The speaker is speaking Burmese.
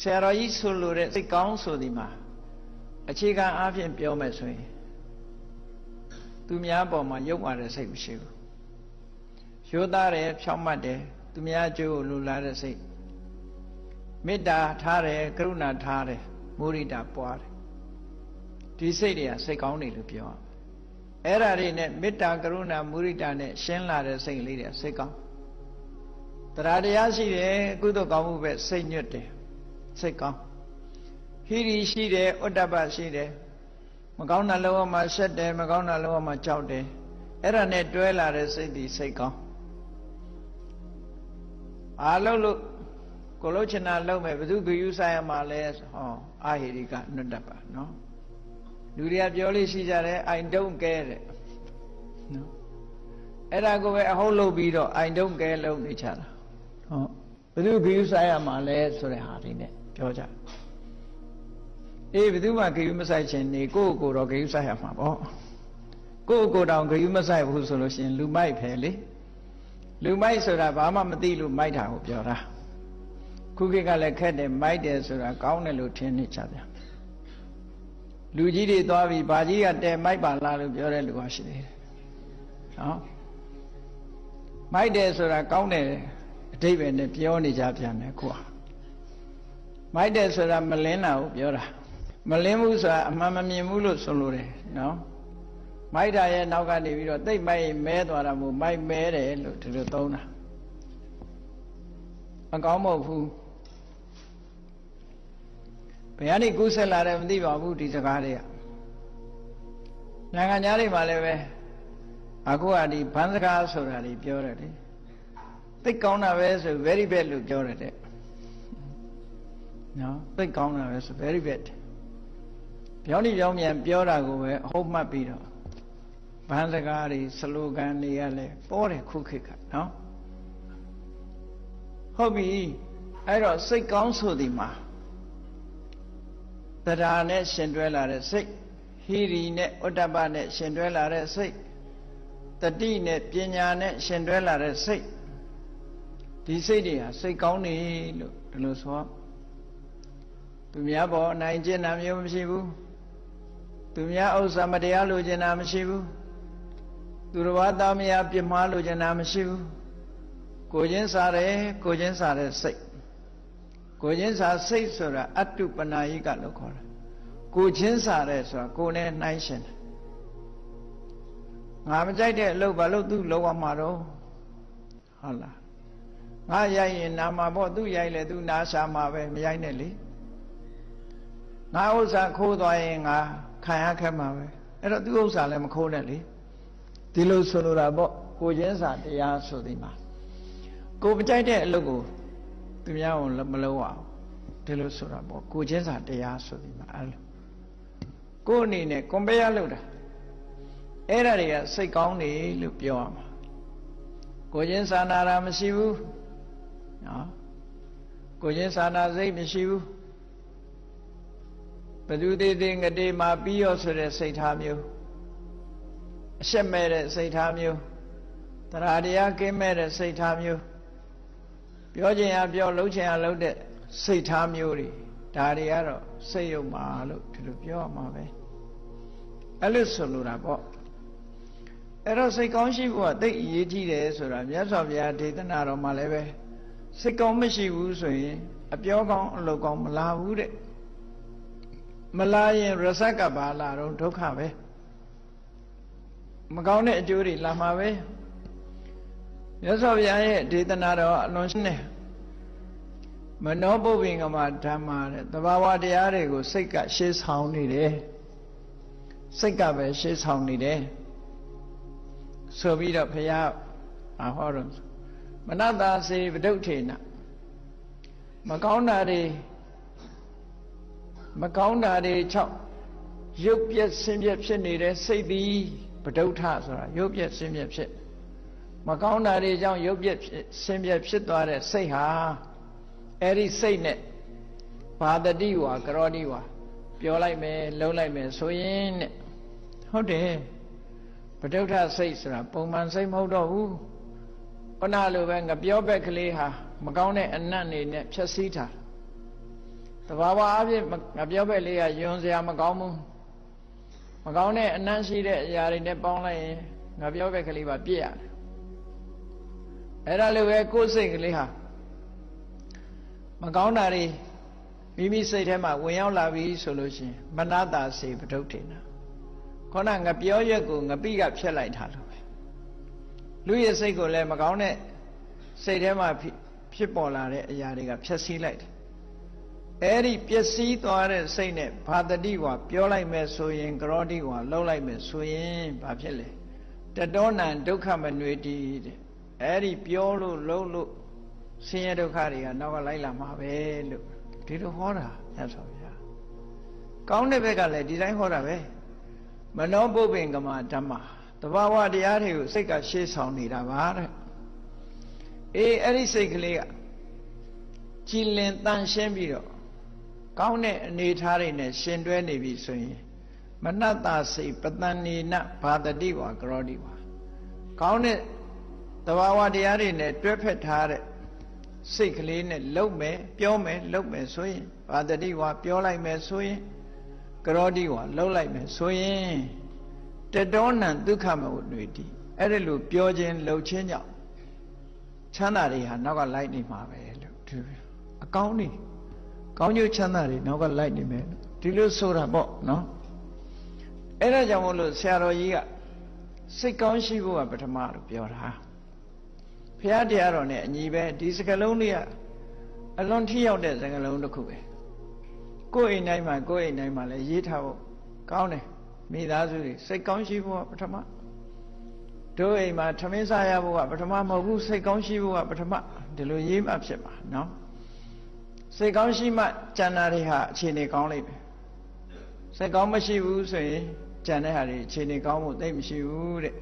ဆရာတော်ကြီးဆိုလိုတဲ့စိတ်ကောင်းဆိုဒီမှာအခြေခံအားဖြင့်ပြောမယ်ဆိုရင်သူများပေါ်မှာယုံရတဲ့စိတ်မရှိဘူးရိုးသားတယ်ဖြောင့်မတ်တယ်သူများအကျိုးကိုလူလာတဲ့စိတ်မေတ္တာထားတယ်ကရုဏာထားတယ်မုရိဒာပွားတယ်ဒီစိတ်တွေကစိတ်ကောင်းတယ်လို့ပြောရမယ်အဲ့ဒါတွေနဲ့မေတ္တာကရုဏာမုရိဒာနဲ့ရှင်းလာတဲ့စိတ်လေးတွေစိတ်ကောင်းတရားတရားရှိတယ်ကုသိုလ်ကောင်းမှုပဲစိတ်ညွတ်တယ် စိတ်ကောင်းဟိရိရှိတယ်ဥတ္တပရှိတယ်မကောင်းတာလောကမှာရှက်တယ်မကောင်းတာလောကမှာကြောက်တယ်အဲ့ဒါနဲ့တွဲလာတဲ့စိတ်ဒီစိတ်ကောင်းအားလုံးလို့ကိုလို့ချင်တာလုံးမယ်ဘယ်သူဂယုဆိုင်ရမှာလဲဟောအာဟိရိကနုတ္တပနော်လူတွေကပြောလို့ရှိကြတယ်အိုင်တုံးကဲတဲ့နော်အဲ့ဒါကိုပဲအဟုတ်လုပ်ပြီးတော့အိုင်တုံးကဲလုံးနေချတာဟောဘယ်သူဂယုဆိုင်ရမှာလဲဆိုတဲ့ဟာလေးနဲ့ ပြောကြအေးဘယ်သူမှဂယုမဆိုင်ခြင်းနေကိုယ့်ကိုယ်တော့ဂယုဆိုင်ရမှာပေါ့ကိုယ့်ကိုယ်တောင်ဂယုမဆိုင်ဘူးဆိုလို့ရှိရင်လူမိုက်ဖယ်လေလူမိုက်ဆိုတာဘာမှမသိလို့မိုက်တာကိုပြောတာခုခေတ်ကလည်းခက်တယ်မိုက်တယ်ဆိုတာကောင်းတယ်လို့ထင်နေကြပြန်လူကြီးတွေသွားပြီးဘာကြီးကတဲမိုက်ပါလားလို့ပြောတဲ့လူကရှိသေးတယ်နော်မိုက်တယ်ဆိုတာကောင်းတယ်အတိတ်ပဲနဲ့ပြောနေကြပြန်တယ်ခုက မိုက်တယ်ဆိုတာမလင်းတာကိုပြောတာမလင်းဘူးဆိုတာအမှန်မမြင်ဘူးလို့ဆိုလိုတယ်နော်မိုက်တာရဲ့နောက်ကနေပြီးတော့တိတ်မိုက်မဲသွားတာမို့မိုက်မဲတယ်လို့ဒီလိုသုံးတာမကောင်းမဟုတ်ဘူးဘယ်ကနေကူးဆက်လာတယ်မသိပါဘူးဒီစကားတွေကနိုင်ငံသားတွေမှာလည်းပဲအခုကဒီဘန်းစကားဆိုတာတွေပြောတယ်လေသိကောင်းတာပဲဆို very bad လို့ပြောတယ်တဲ့ နော်သိကောင်းတာပဲဆို very bad ပြောနေပြောမြန်ပြောတာကိုပဲအဟုတ်မှတ်ပြီးတော့ဘန်းစကားတွေစလိုဂန်တွေကလည်းပေါ်တယ်ခုခေတ်ကနော်ဟုတ်ပြီအဲ့တော့စိတ်ကောင်းဆိုဒီမှာတရားနဲ့ရှင်တွဲလာတဲ့စိတ်ဟိရိနဲ့ဥတ္တပနဲ့ရှင်တွဲလာတဲ့စိတ်တတိနဲ့ပညာနဲ့ရှင်တွဲလာတဲ့စိတ်ဒီစိတ်တွေဟာစိတ်ကောင်းနေလို့ဒီလိုဆို သူများပေါ်အနိုင်ကျင့်တာမျိုးမရှိဘူးသူများဥစ္စာမတရားလိုချင်တာမရှိဘူးသူတော်ဘာသားမယားပြမှားလိုချင်တာမရှိဘူးကိုချင်းစားတယ်ကိုချင်းစားတဲ့စိတ်ကိုချင်းစာစိတ်ဆိုတာအတုပနာယိကလို့ခေါ်တယ်ကိုချင်းစာတဲ့ဆိုတာကိုနဲ့နှိုင်းရှင်တယ်ငါမကြိုက်တဲ့အလုပ်ဘာလို့သူ့လောက်ရမှာတော့ဟုတ်လားငါရိုက်ရင်နာမှာပေါ့သူ့ရိုက်လေသူနာရှာမှာပဲမရိုက်နဲ့လေ ငါဥစ္စာခိုးသွားရင်ငါခံရခက်မှာပဲအဲ့တော့သူ့ဥစ္စာလည်းမခိုးနဲ့လေဒီလိုဆိုလိုတာပေါ့ကိုချင်းစာတရားဆိုဒီမှာကိုမကြိုက်တဲ့အလုပ်ကိုသူများကိုမလုံးအောင်ဒီလိုဆိုတာပေါ့ကိုချင်းစာတရားဆိုပြီးမှအဲ့လိုကိုယ်အနေနဲ့ကွန်ပယာလုပ်တာအဲ့ဒါတွေကစိတ်ကောင်းနေလို့ပြောရမှာကိုချင်းစာနာတာမရှိဘူးနော်ကိုချင်းစာနာစိတ်မရှိဘူး ဘဒုသေးသေးငတေမှာပြီးရောဆိုတဲ့စိတ်ထားမျိုးအရှက်မဲ့တဲ့စိတ်ထားမျိုးတရားတရားကင်းမဲ့တဲ့စိတ်ထားမျိုးပြောချင်ရပြောလှုပ်ချင်ရလှုပ်တဲ့စိတ်ထားမျိုးတွေဒါတွေကတော့စိတ်ယုံမှာလို့ဒီလိုပြောရမှာပဲအဲ့လိုဆိုလိုတာပေါ့အဲ့တော့စိတ်ကောင်းရှိဖို့ကသိအရေးကြီးတယ်ဆိုတာမြတ်စွာဘုရားဒေသနာတော်မှာလည်းပဲစိတ်ကောင်းမရှိဘူးဆိုရင်အပြောကောင်းအလုပ်ကောင်းမလာဘူးတဲ့ မလာရင်ရစကဘာလာတော့ဒုက္ခပဲမကောင်းတဲ့အကျိုးတွေလာမှာပဲမြတ်စွာဘုရားရဲ့ဒေသနာတော်အလွန်ရှင်းတယ်မနောပုပ္ပင်ကမဓမ္မတဲ့တဘာဝတရားတွေကိုစိတ်ကရှေးဆောင်နေတယ်စိတ်ကပဲရှေးဆောင်နေတယ်ဆိုပြီးတော့ဘုရားအဟောတော့မနတာစေဗဒုဋ္ဌေနမကောင်းတာတွေ မကောင်းတာတွေ၆ရုပ်ပြက်ဆင်းပြက်ဖြစ်နေတဲ့စိတ်သည်ဗဒုဋ္ဌဆိုတာရုပ်ပြက်ဆင်းပြက်ဖြစ်မကောင်းတာတွေကြောင့်ရုပ်ပြက်ဆင်းပြက်ဖြစ်သွားတဲ့စိတ်ဟာအဲ့ဒီစိတ်နဲ့ဘာတတိဝါကရောတိဝါပြောလိုက်မယ်လုံးလိုက်မယ်ဆိုရင်တဲ့ဟုတ်တယ်ပဋုဋ္ဌစိတ်ဆိုတာပုံမှန်စိတ်မဟုတ်တော့ဘူးခုနလိုပဲငပြောဘက်ကလေးဟာမကောင်းတဲ့အနတ်နေနဲ့ဖြက်စီးတာ တဘာဝအဖြစ်ငါပြောပဲလေးကယွန်စရာမကောင်းဘူးမကောင်းတဲ့အနမ်းရှိတဲ့အရာတွေနဲ့ပေါင်းလိုက်ရင်ငါပြောပဲကလေးပါပြည့်ရတယ်အဲ့ဒါလိုပဲကိုယ်စိတ်ကလေးဟာမကောင်းတာတွေမိမိစိတ်ထဲမှာဝင်ရောက်လာပြီဆိုလို့ရှိရင်မနတာစေပဒုဋ္ဌိနာခေါနငါပြောရက်ကိုငပိကဖြတ်လိုက်တာလို့ပဲလူရဲ့စိတ်ကိုလည်းမကောင်းတဲ့စိတ်ထဲမှာဖြစ်ပေါ်လာတဲ့အရာတွေကဖြတ်စည်းလိုက်တယ် အဲ့ဒီပျက်စီးသွားတဲ့စိတ်နဲ့ဘာတတိဝါပြောလိုက်မယ်ဆိုရင်ကရောတိဝါလှုပ်လိုက်မယ်ဆိုရင်ဘာဖြစ်လဲတတောနံဒုက္ခမနွေတိတဲ့အဲ့ဒီပြောလို့လှုပ်လို့ဆင်းရဲဒုက္ခတွေကနောက်ကလိုက်လာမှာပဲလို့ဒီလိုဟောတာညဆောဗျာကောင်းတဲ့ဘက်ကလည်းဒီတိုင်းဟောတာပဲမနောပုပ္ပင်ကမဓမ္မတဘာဝတရားတွေကိုစိတ်ကရှေ့ဆောင်နေတာပါတဲ့အေးအဲ့ဒီစိတ်ကလေးကကြည်လင်တန်ရှင်းပြီးတော့ ကောင်းတဲ့အနေထားတွေနဲ့ရှင်တွဲနေပြီဆိုရင်မနတ္တစိတ်ပတန်နေနဘာတတိဝါကရောတိဝါကောင်းတဲ့တဘာဝတရားတွေနဲ့တွဲဖက်ထားတဲ့စိတ်ကလေးနဲ့လှုပ်မယ်ပြောမယ်လှုပ်မယ်ဆိုရင်ဘာတတိဝါပြောလိုက်မယ်ဆိုရင်ကရောတိဝါလှုပ်လိုက်မယ်ဆိုရင်တတောနံဒုက္ခမဝတွေတိအဲ့ဒါလို့ပြောခြင်းလှုပ်ခြင်းကြောင့်ချမ်းသာတွေဟာနောက်ကလိုက်နေမှာပဲလို့ဒီအကောင်းနေ ကောင်းကျိုးချမ်းသာတွေနောက်ကလိုက်နေမယ်ဒီလိုဆိုတာပေါ့နော်အဲ့ဒါကြောင့်မို့လို့ဆရာတော်ကြီးကစိတ်ကောင်းရှိဖို့ကပထမလို့ပြောတာဘုရားတရားတော်နဲ့အညီပဲဒီစကလုံးလေးကအလွန်ထိရောက်တဲ့စကလုံးတစ်ခုပဲကိုယ်အိမ်တိုင်းမှာကိုယ်အိမ်တိုင်းမှာလည်းရေးထားဖို့ကောင်းတယ်မိသားစုတွေစိတ်ကောင်းရှိဖို့ကပထမတို့အိမ်မှာထမင်းစားရဖို့ကပထမမဟုတ်ဘူးစိတ်ကောင်းရှိဖို့ကပထမဒီလိုရေးမှဖြစ်မှာနော် စိတ်ကောင်းရှိမှကျန်တာတွေဟာအခြေအနေကောင်းလိမ့်မယ်စိတ်ကောင်းမရှိဘူးဆိုရင်ကျန်တဲ့ဟာတွေအခြေအနေကောင်းဖို့သိမရှိဘူးတဲ့